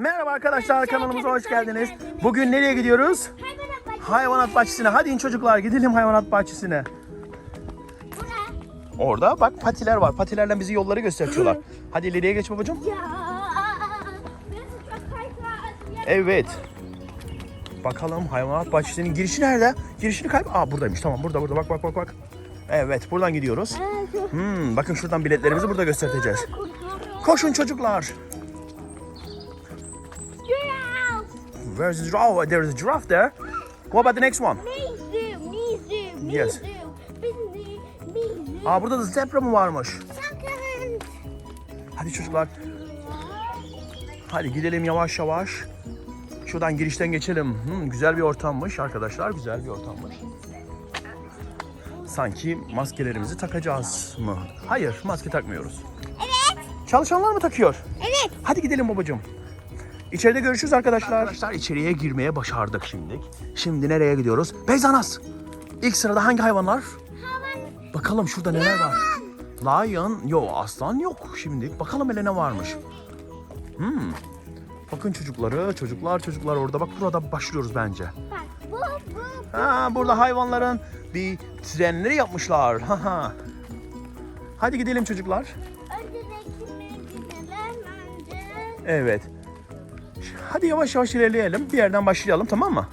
Merhaba arkadaşlar kanalımıza hoş geldiniz. Bugün nereye gidiyoruz? Hayvanat bahçesine. Hadi in çocuklar gidelim hayvanat bahçesine. Orada bak patiler var. Patilerle bizi yolları gösteriyorlar. Hadi ileriye geç babacığım. Evet. Bakalım hayvanat bahçesinin girişi nerede? Girişini kayb... Aa buradaymış tamam burada burada bak bak bak bak. Evet buradan gidiyoruz. Hmm, bakın şuradan biletlerimizi burada göstereceğiz. Koşun çocuklar. Where's the giraffe? Oh, there's a giraffe there. What about the next one? Yes. Aa burada da zebra mı varmış? Hadi çocuklar. Hadi gidelim yavaş yavaş. Şuradan girişten geçelim. Hmm, güzel bir ortammış arkadaşlar. Güzel bir ortammış. Sanki maskelerimizi takacağız mı? Hayır, maske takmıyoruz. Evet. Çalışanlar mı takıyor? Evet. Hadi gidelim babacığım. İçeride görüşürüz arkadaşlar. Arkadaşlar içeriye girmeye başardık şimdi. Şimdi nereye gidiyoruz? Beyzanas. İlk sırada hangi hayvanlar? Bakalım şurada neler var. Lion. Yok aslan yok şimdi. Bakalım hele ne varmış. Hmm. Bakın çocukları. Çocuklar çocuklar orada. Bak burada başlıyoruz bence. Bak bu bu. Ha burada hayvanların bir trenleri yapmışlar. Ha ha. Hadi gidelim çocuklar. Neler bence. Evet. Hadi yavaş yavaş ilerleyelim. Bir yerden başlayalım tamam mı?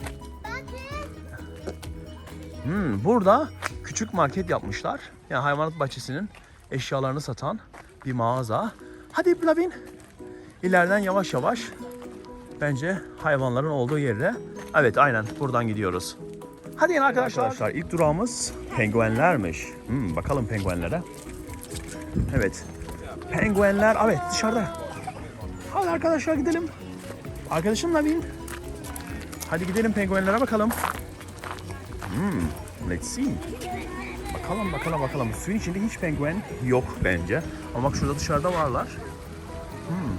Hmm, burada küçük market yapmışlar. Yani hayvanat bahçesinin eşyalarını satan bir mağaza. Hadi Lavin. İleriden yavaş yavaş bence hayvanların olduğu yere. Evet aynen buradan gidiyoruz. Hadi yine arkadaşlar. Arkadaşlar ilk durağımız penguenlermiş. Hmm, bakalım penguenlere. Evet. Penguenler evet dışarıda. Hadi arkadaşlar gidelim. Arkadaşımla bin. Hadi gidelim penguenlere bakalım. Hmm, let's see. Bakalım bakalım bakalım. Suyun içinde hiç penguen yok bence. Ama bak şurada dışarıda varlar. Hmm.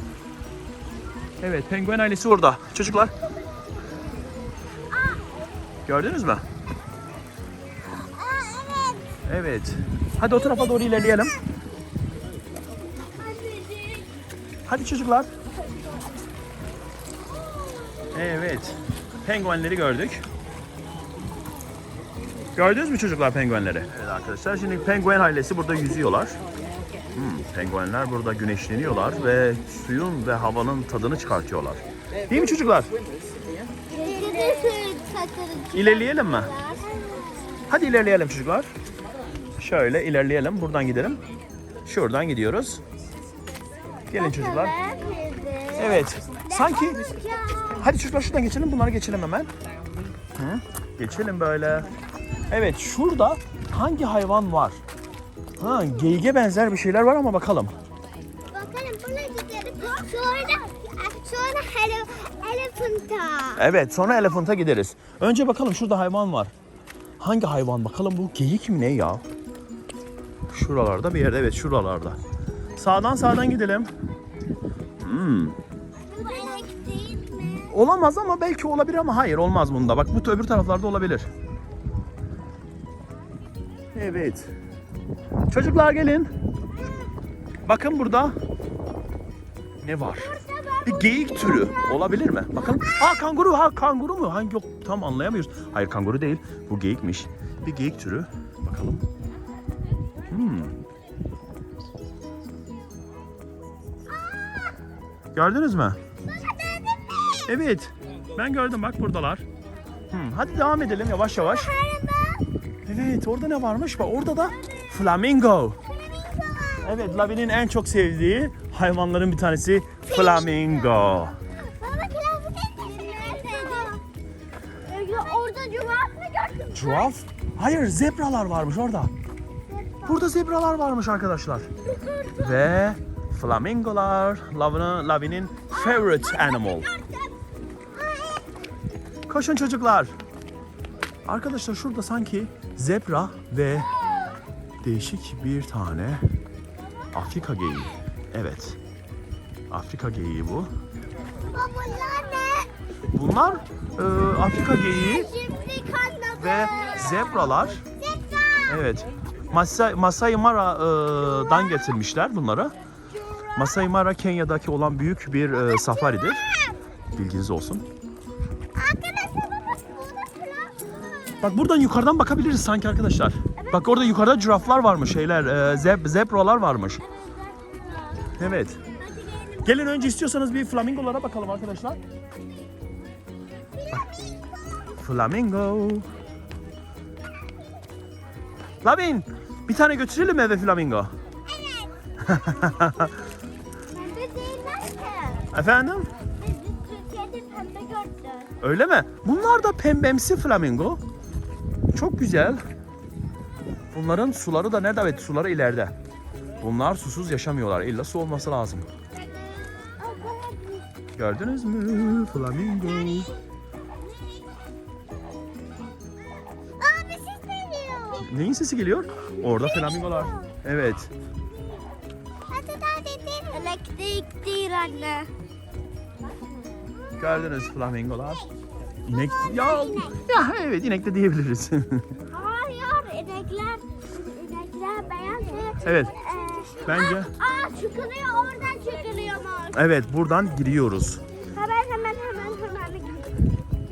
Evet penguen ailesi orada. Çocuklar. Gördünüz mü? Evet. Hadi o tarafa doğru ilerleyelim. Hadi çocuklar. Evet. Penguenleri gördük. Gördünüz mü çocuklar penguenleri? Evet arkadaşlar şimdi penguen ailesi burada yüzüyorlar. Hmm, penguenler burada güneşleniyorlar ve suyun ve havanın tadını çıkartıyorlar. Değil mi çocuklar? İlerleyelim mi? Hadi ilerleyelim çocuklar. Şöyle ilerleyelim. Buradan gidelim. Şuradan gidiyoruz. Gelin çocuklar. Evet. Sanki Hadi çocuklar şuradan geçelim. Bunları geçelim hemen. Hı? Geçelim böyle. Evet şurada hangi hayvan var? Ha, geyike benzer bir şeyler var ama bakalım. Bakalım buna gidelim. Sonra sonra hele elephanta. Evet sonra elefanta gideriz. Önce bakalım şurada hayvan var. Hangi hayvan bakalım bu geyik mi ne ya? Şuralarda bir yerde evet şuralarda. Sağdan sağdan gidelim. Hmm. Olamaz ama belki olabilir ama hayır olmaz bunda. Bak bu öbür taraflarda olabilir. Evet. Çocuklar gelin. Bakın burada ne var? Bir geyik türü olabilir mi? Bakın. Aa kanguru ha kanguru mu? Hangi yok tam anlayamıyoruz. Hayır kanguru değil. Bu geyikmiş. Bir geyik türü. Bakalım. Hmm. Gördünüz mü? Evet. Ben gördüm bak buradalar. Hmm, hadi devam edelim yavaş yavaş. Evet orada ne varmış? Bak orada da flamingo. Evet Lavi'nin en çok sevdiği hayvanların bir tanesi flamingo. Orada cevap mı gördün? Giraf? Hayır zebralar varmış orada. Burada zebralar varmış arkadaşlar. Ve flamingolar Lavi'nin favorite animal. Koşun çocuklar. Arkadaşlar şurada sanki zebra ve değişik bir tane Afrika geyiği. Evet. Afrika geyiği bu. Bunlar ne? Bunlar e, Afrika geyiği ve zebralar. Evet. Masai, Masai Mara'dan getirmişler bunları. Masai Mara Kenya'daki olan büyük bir e, safaridir. Bilginiz olsun. Bak buradan yukarıdan bakabiliriz sanki arkadaşlar. Bak orada yukarıda giraflar varmış şeyler. E, zeb zebralar varmış. Evet. Gelin. Gelin önce istiyorsanız bir flamingolara bakalım arkadaşlar. Bak. Flamingo. Lavin bir tane götürelim eve flamingo? Ki. Efendim? Öyle mi? Bunlar da pembemsi flamingo. Çok güzel. Bunların suları da nerede? Evet suları ileride. Bunlar susuz yaşamıyorlar. İlla su olması lazım. Gördünüz mü? Flamingo. Aa bir ses geliyor. Neyin sesi geliyor? Orada flamingolar. Evet. Elektrik değil anne. Gördünüz flamingolar. İnek. Ya, ya evet inek de diyebiliriz. Hayır inekler. İnekler beyaz. evet. Ee, Bence. Aa çıkılıyor oradan çıkılıyormuş. Evet buradan giriyoruz. Hemen hemen hemen hemen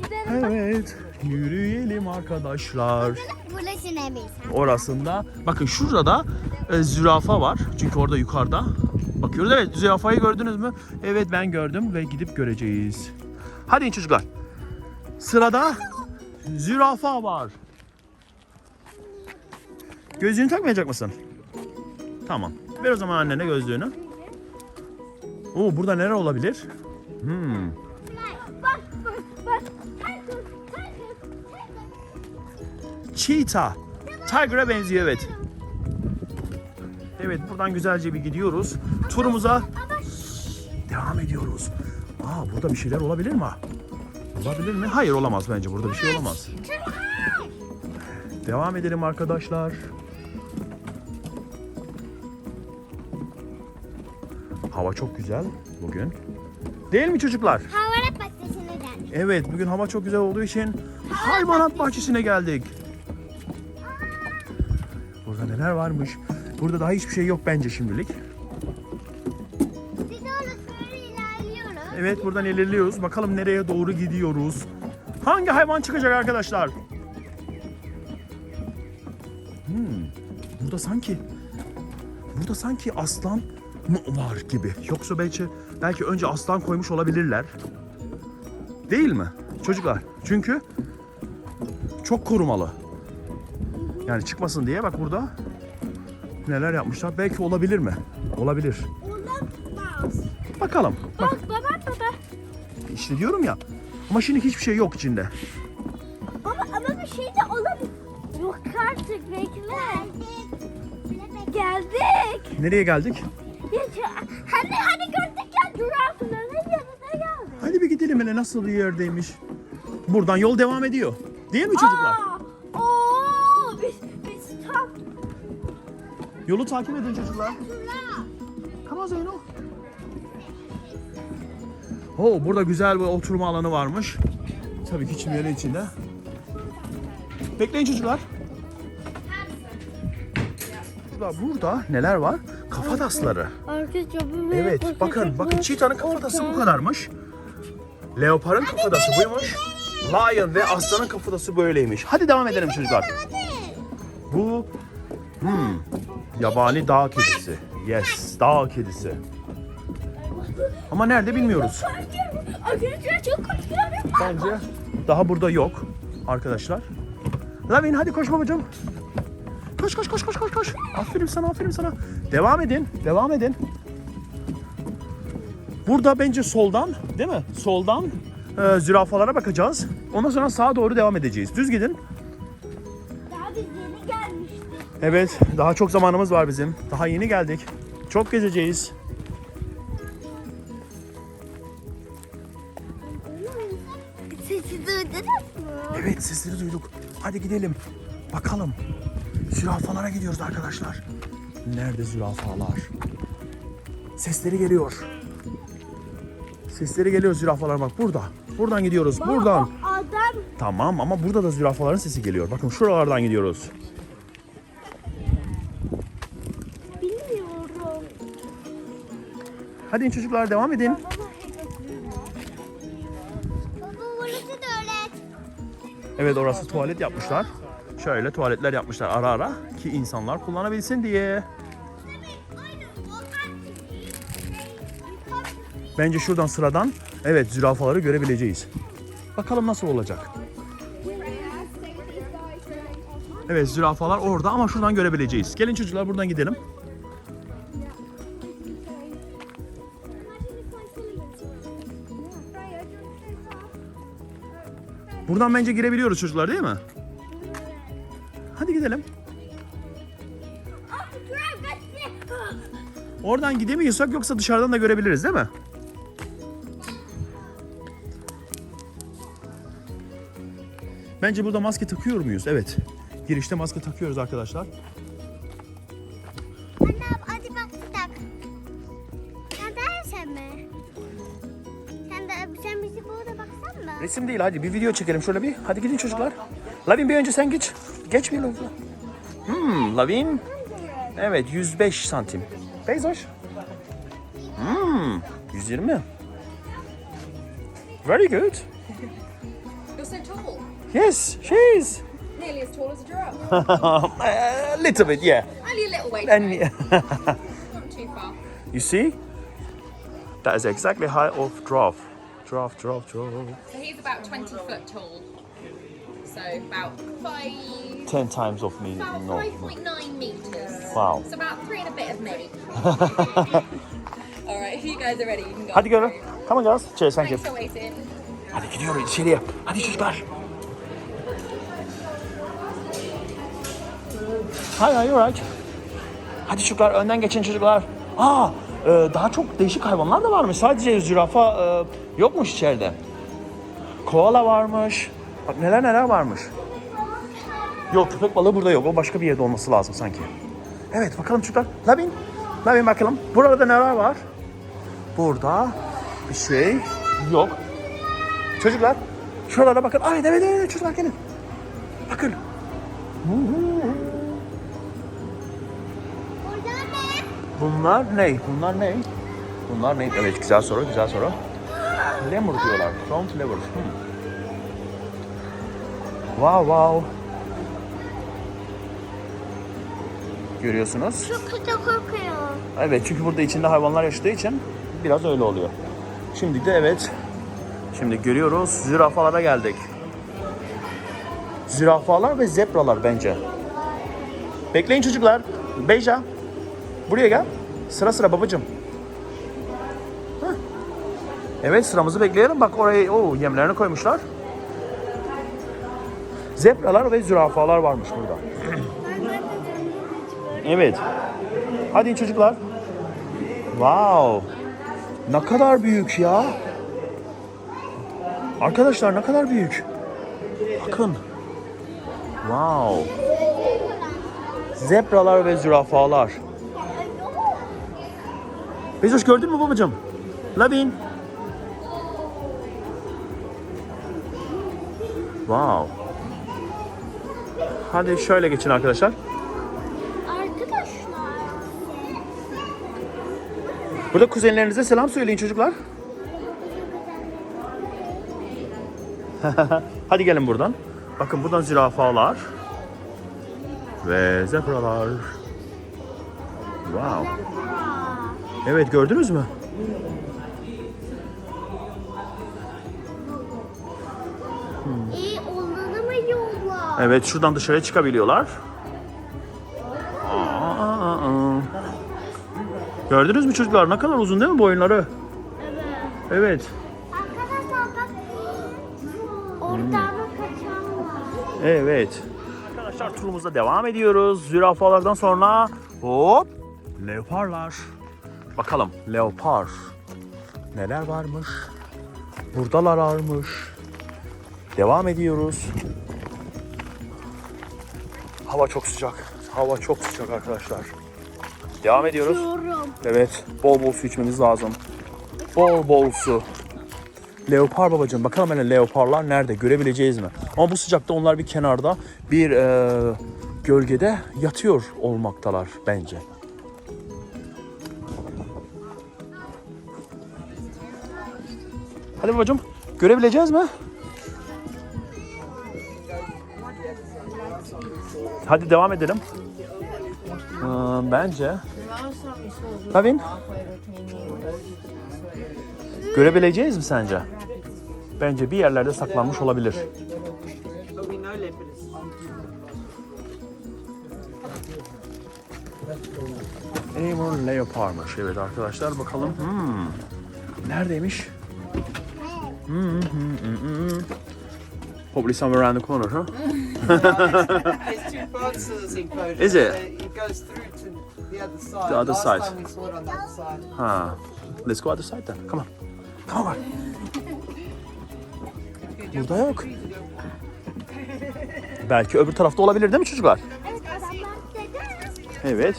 gidelim. Evet. Yürüyelim arkadaşlar. Polis inemeyiz. Orasında. Bakın şurada e, zürafa var. Çünkü orada yukarıda. Bakıyoruz evet zürafayı gördünüz mü? Evet ben gördüm ve gidip göreceğiz. Hadi çocuklar. Sırada zürafa var. Gözlüğünü takmayacak mısın? Tamam. Ver o zaman annene gözlüğünü. Oo burada neler olabilir? Hmm. Cheetah. Tiger'a benziyor evet. Evet buradan güzelce bir gidiyoruz. Turumuza devam ediyoruz. Aa burada bir şeyler olabilir mi? Olabilir mi? Hayır olamaz bence burada bir şey olamaz. Devam edelim arkadaşlar. Hava çok güzel bugün. Değil mi çocuklar? Havalat bahçesine geldik. Evet bugün hava çok güzel olduğu için hayvanat bahçesine geldik. Burada neler varmış? Burada daha hiçbir şey yok bence şimdilik. Evet buradan ilerliyoruz. Bakalım nereye doğru gidiyoruz. Hangi hayvan çıkacak arkadaşlar? Hmm, burada sanki burada sanki aslan mı var gibi. Yoksa belki belki önce aslan koymuş olabilirler. Değil mi? Çocuklar. Çünkü çok korumalı. Yani çıkmasın diye bak burada neler yapmışlar. Belki olabilir mi? Olabilir. Olamaz. Bakalım. Bak Bak baba. İşte diyorum ya. Ama şimdi hiçbir şey yok içinde. Baba ama bir şey de olabilir. Yok artık bekle. Geldik. Nereye geldik? Ya, hani hani gördük ya zürafların yanına geldik. Hadi bir gidelim hele nasıl bir yerdeymiş. Buradan yol devam ediyor. Değil mi çocuklar? Aa, Oo, biz, biz tam Yolu takip edin çocuklar. Oo, burada güzel bir oturma alanı varmış. Tabii ki çimlerin içinde. Bekleyin çocuklar. Çocuklar burada neler var? Arkadaşlar bu Evet bakın bakın çitanın kafatası bu kadarmış. Leoparın kafatası buymuş. Lion ve aslanın kafatası böyleymiş. Hadi devam edelim çocuklar. Bu hmm, yabani dağ kedisi. Yes, dağ kedisi. Ama nerede bilmiyoruz. Arkadaşlar çok korkuyorum. Bence daha burada yok arkadaşlar. Lavin hadi koş babacığım. Koş koş koş koş koş koş. Aferin sana aferin sana. Devam edin devam edin. Burada bence soldan değil mi? Soldan e, zürafalara bakacağız. Ondan sonra sağa doğru devam edeceğiz. Düz gidin. Daha biz yeni gelmiştik. Evet daha çok zamanımız var bizim. Daha yeni geldik. Çok gezeceğiz. Hadi gidelim. Bakalım. Zürafalara gidiyoruz arkadaşlar. Nerede zürafalar? Sesleri geliyor. Sesleri geliyor zürafalar bak burada. Buradan gidiyoruz. Buradan. O adam Tamam ama burada da zürafaların sesi geliyor. Bakın şuralardan gidiyoruz. bilmiyorum. Hadi çocuklar devam edin. Baba Evet orası tuvalet yapmışlar. Şöyle tuvaletler yapmışlar ara ara ki insanlar kullanabilsin diye. Bence şuradan sıradan evet zürafaları görebileceğiz. Bakalım nasıl olacak. Evet zürafalar orada ama şuradan görebileceğiz. Gelin çocuklar buradan gidelim. Buradan bence girebiliyoruz çocuklar değil mi? Hadi gidelim. Oradan gidemiyorsak yoksa dışarıdan da görebiliriz değil mi? Bence burada maske takıyor muyuz? Evet. Girişte maske takıyoruz arkadaşlar. Resim değil hadi bir video çekelim şöyle bir. Hadi gidin çocuklar. Lavin bir önce sen geç. Geç bir Lavin. Hmm, Lavin. Evet 105 santim. Beyzoş. Hmm, 120. Very good. You're so tall. Yes, she is. Nearly as tall as a giraffe. a little bit, yeah. Only a little way. Not too far. you see, that is exactly height of giraffe. Giraffe, giraffe, giraffe. So he's about 20 foot tall. So about five, Ten times of me. about No. 5.9 meters. Wow. It's about three and a bit of me. All right, if you guys are ready, you can go. Hadi görün. Come on girls. Cheers, thank you. Thanks for waiting. Hadi gidiyoruz içeriye. Hadi çocuklar. Hi, are you right? Hadi çocuklar önden geçin çocuklar. Aa, e, daha çok değişik hayvanlar da varmış. Sadece zürafa e, yokmuş içeride. Koala varmış. Bak neler neler varmış. Yok köpek balığı burada yok. O başka bir yerde olması lazım sanki. Evet bakalım çocuklar. Labin. Labin bakalım. Burada neler var? Burada bir şey yok. Çocuklar şuralara bakın. Ay evet evet çocuklar gelin. Bakın. Bunlar ne? Bunlar ne? Bunlar ne? Evet güzel soru güzel soru. Lemur diyorlar. Front lever. Hmm. Wow wow. Görüyorsunuz. Çok kötü kokuyor. Evet çünkü burada içinde hayvanlar yaşadığı için biraz öyle oluyor. Şimdi de evet. Şimdi görüyoruz zürafalara geldik. Zürafalar ve zebralar bence. Bekleyin çocuklar. Beyza. Buraya gel. Sıra sıra babacığım. Evet sıramızı bekleyelim. Bak oraya o yemlerini koymuşlar. Zebralar ve zürafalar varmış burada. Evet. Hadi çocuklar. Wow. Ne kadar büyük ya. Arkadaşlar ne kadar büyük. Bakın. Wow. Zebralar ve zürafalar. Bezoş gördün mü babacığım? Labin. Wow. Hadi şöyle geçin arkadaşlar. Arkadaşlar. Burada kuzenlerinize selam söyleyin çocuklar. Hadi gelin buradan. Bakın buradan zürafalar ve zebralar. Wow. Evet gördünüz mü? Evet şuradan dışarıya çıkabiliyorlar. Aa, aa. Gördünüz mü çocuklar ne kadar uzun değil mi boyunları? Evet. Evet. Arkadaşlar bak. Oradan kaçan var. Evet. Arkadaşlar turumuza devam ediyoruz. Zürafalardan sonra hop leoparlar. Bakalım leopar. Neler varmış? Buradalar varmış. Devam ediyoruz. Hava çok sıcak. Hava çok sıcak arkadaşlar. Devam ediyoruz. Yorum. Evet, bol bol su içmemiz lazım. Bol bol su. Leopar babacığım, bakalım hele leoparlar nerede? Görebileceğiz mi? Ama bu sıcakta onlar bir kenarda, bir e, gölgede yatıyor olmaktalar bence. Hadi babacığım, görebileceğiz mi? Hadi devam edelim. Ee, bence Lavin görebileceğiz mi sence? Bence bir yerlerde saklanmış olabilir. Amur Leopard'mış evet arkadaşlar bakalım. Hmm. Neredeymiş? Hmm, hmm, hmm, hmm. Probably somewhere around the corner, huh? There's two birds in this enclosure. Is it? so It goes through to the other side. The other Last side. time we saw it on the other side. Ha. Let's go other side then. Come on. Come on. Burada yok. Belki öbür tarafta olabilir değil mi çocuklar? Evet adamlar dedi. Evet.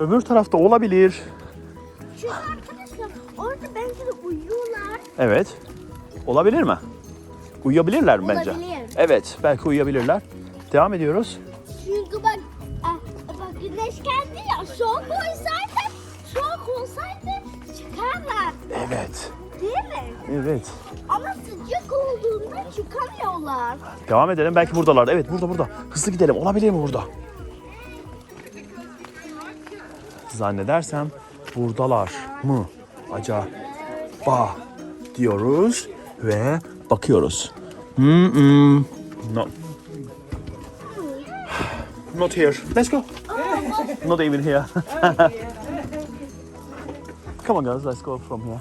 Öbür tarafta olabilir. Çünkü arkadaşlar orada bence de uyuyorlar. Evet. Olabilir mi? Uyuyabilirler mi bence? Olabilir. Evet, belki uyuyabilirler. Devam ediyoruz. Çünkü bak, ah, bak güneş geldi ya soğuk olsaydı, soğuk olsaydı çıkarlar Evet. değil mi? Evet. Ama sıcak olduğunda çıkamıyorlar. Devam edelim. Belki buradalar. Evet, burada burada. Hızlı gidelim. Olabilir mi burada? Zannedersem buradalar mı? Acaba diyoruz ve bakıyoruz. Hmm, hmm. No. Not here. Let's go. Not even here. Come on guys, let's go from here.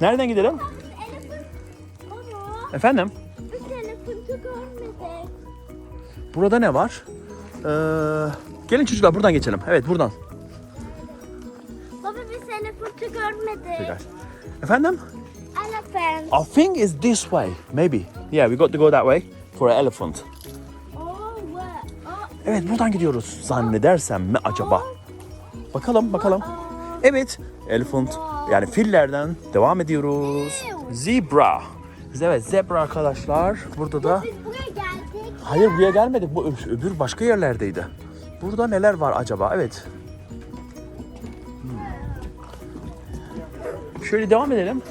Nereden gidelim? Efendim? Burada ne var? Ee, gelin çocuklar buradan geçelim. Evet buradan. Efendim? Elephant. I think it's this way. Maybe. Yeah, we got to go that way for an elephant. Oh? Oh, Evet buradan gidiyoruz. Zannedersem mi acaba? Bakalım bakalım. Evet. Elephant yani fillerden devam ediyoruz. Zebra. Evet zebra arkadaşlar. Burada da biz buraya geldik. Hayır buraya gelmedik. Bu öbür başka yerlerdeydi. Burada neler var acaba? Evet. Şöyle devam edelim.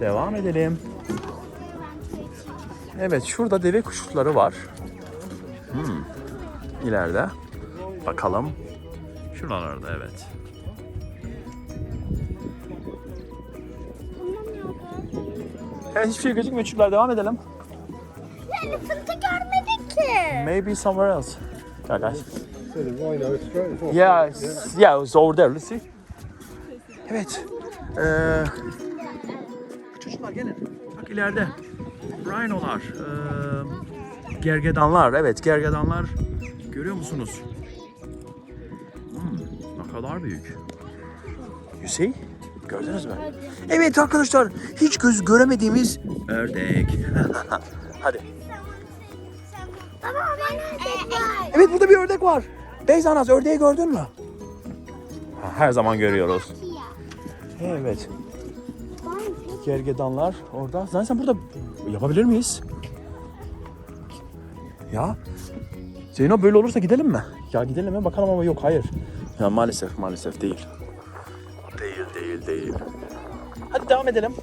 Devam edelim. Evet şurada deve kuşları var. Hmm. İleride. Bakalım. Şuralarda evet. Evet hiçbir şey gözükmüyor çocuklar devam edelim. Elephant'ı görmedik ki. Maybe somewhere else. Yeah guys. So the rhino is straight. Yeah, it's- yeah, it's over there. Let's see. Evet. Ee, çocuklar gelin. Bak ileride. Rhino'lar. ee, gergedanlar. Evet gergedanlar. Görüyor musunuz? Hmm, ne kadar büyük. You see? Gördünüz mü? Evet arkadaşlar. Hiç göz göremediğimiz ördek. Hadi. Baba ben ördek var. Evet burada bir ördek var. Beyzanaz ördeği gördün mü? Ha, Her zaman görüyoruz. Evet. Gergedanlar orada. Zaten sen burada yapabilir miyiz? Ya. Zeyno böyle olursa gidelim mi? Ya gidelim mi bakalım ama yok hayır. Ya maalesef maalesef değil. Değil değil değil. Hadi devam edelim.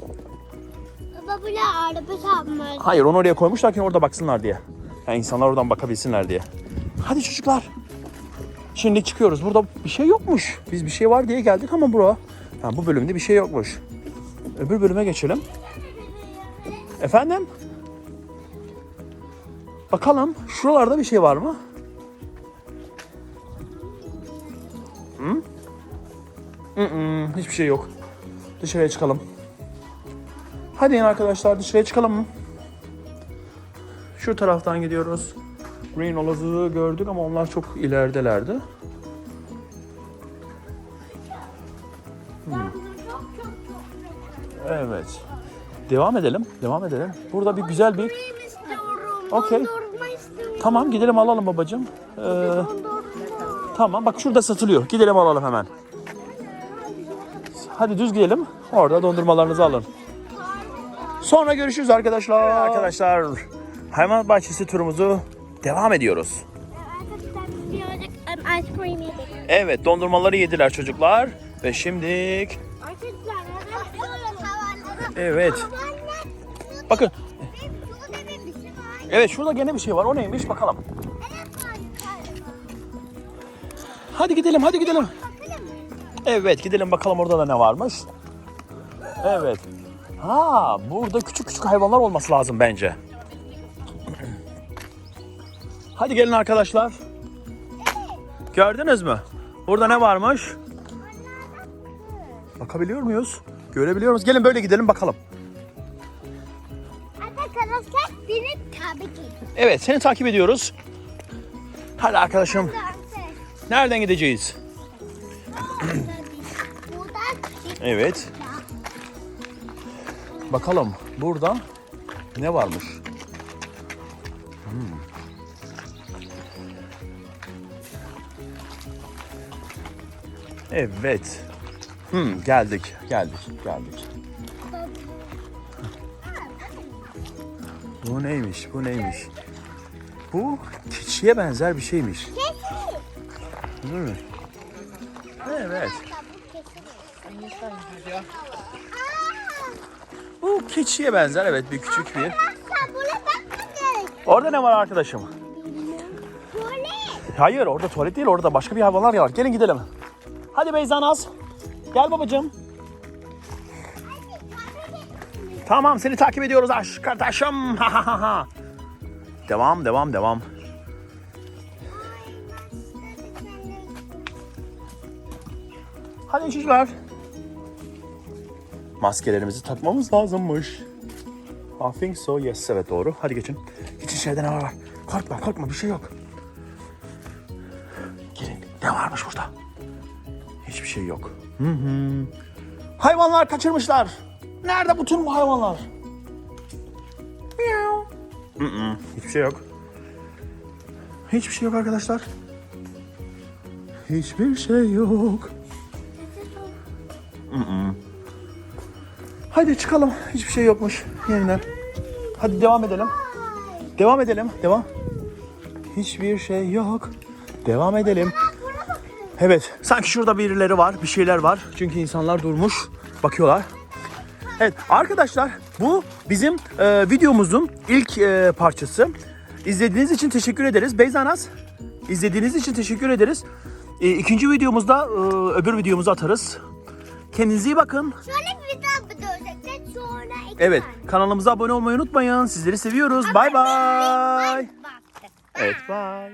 Baba böyle araba sapmış. Hayır onu oraya koymuşlar ki orada baksınlar diye. Yani insanlar oradan bakabilsinler diye. Hadi çocuklar. Şimdi çıkıyoruz. Burada bir şey yokmuş. Biz bir şey var diye geldik ama bura. Ha, bu bölümde bir şey yokmuş. Öbür bölüme geçelim. Efendim? Bakalım şuralarda bir şey var mı? Hı? Hı hiçbir şey yok. Dışarıya çıkalım. Hadi yine arkadaşlar dışarıya çıkalım mı? Şu taraftan gidiyoruz. Green Olazı'yı gördük ama onlar çok ileridelerdi. Evet. Devam edelim. Devam edelim. Burada bir güzel bir... Okey. Tamam gidelim alalım babacığım. Ee, tamam bak şurada satılıyor. Gidelim alalım hemen. Hadi düz gidelim. Orada dondurmalarınızı alın. Sonra görüşürüz arkadaşlar. Arkadaşlar hayvanat bahçesi turumuzu devam ediyoruz. Evet dondurmaları yediler çocuklar. Ve tavanları? evet. Bakın evet şurada gene bir şey var. O neymiş bakalım. Hadi gidelim hadi gidelim. Evet gidelim bakalım orada da ne varmış. Evet. Ha burada küçük küçük hayvanlar olması lazım bence. Hadi gelin arkadaşlar. Gördünüz mü? Burada ne varmış? Bakabiliyor muyuz? Görebiliyor muyuz? Gelin böyle gidelim bakalım. Arkadaşlar beni tabii ki. Evet seni takip ediyoruz. Hadi arkadaşım. Nereden gideceğiz? Evet. Bakalım burada ne varmış? Hmm. Evet. Hmm, geldik, geldik, geldik. Bu neymiş, bu neymiş? Bu keçiye benzer bir şeymiş. Değil mi? Evet. Bu keçiye benzer evet bir küçük bir. Orada ne var arkadaşım? Tuvalet. Hayır orada tuvalet değil orada başka bir hayvanlar var. Gelin gidelim. Hadi Beyza Naz. Gel babacığım. Tamam seni takip ediyoruz aşk kardeşim. Devam devam devam. Hadi çocuklar. Maskelerimizi takmamız lazımmış. I think so. Yes evet doğru. Hadi geçin. Geçin içeride ne var? Korkma korkma bir şey yok. Gelin ne varmış burada? Şey yok. Hı hı. Hayvanlar kaçırmışlar. Nerede bütün bu hayvanlar? Miau. Hı hı. Hiçbir şey yok. Hiçbir şey yok arkadaşlar. Hiçbir şey yok. Hı hı. Hadi çıkalım. Hiçbir şey yokmuş yeniden. Hadi devam edelim. Devam edelim. Devam. Hiçbir şey yok. Devam edelim. Evet. Sanki şurada birileri var. Bir şeyler var. Çünkü insanlar durmuş. Bakıyorlar. Evet arkadaşlar bu bizim e, videomuzun ilk e, parçası. İzlediğiniz için teşekkür ederiz. Beyza Naz izlediğiniz için teşekkür ederiz. E, ikinci videomuzda e, öbür videomuzu atarız. Kendinize iyi bakın. Şöyle bir daha bir dövecekler. Sonra iki Evet tane. kanalımıza abone olmayı unutmayın. Sizleri seviyoruz. Bay bay. Evet bay.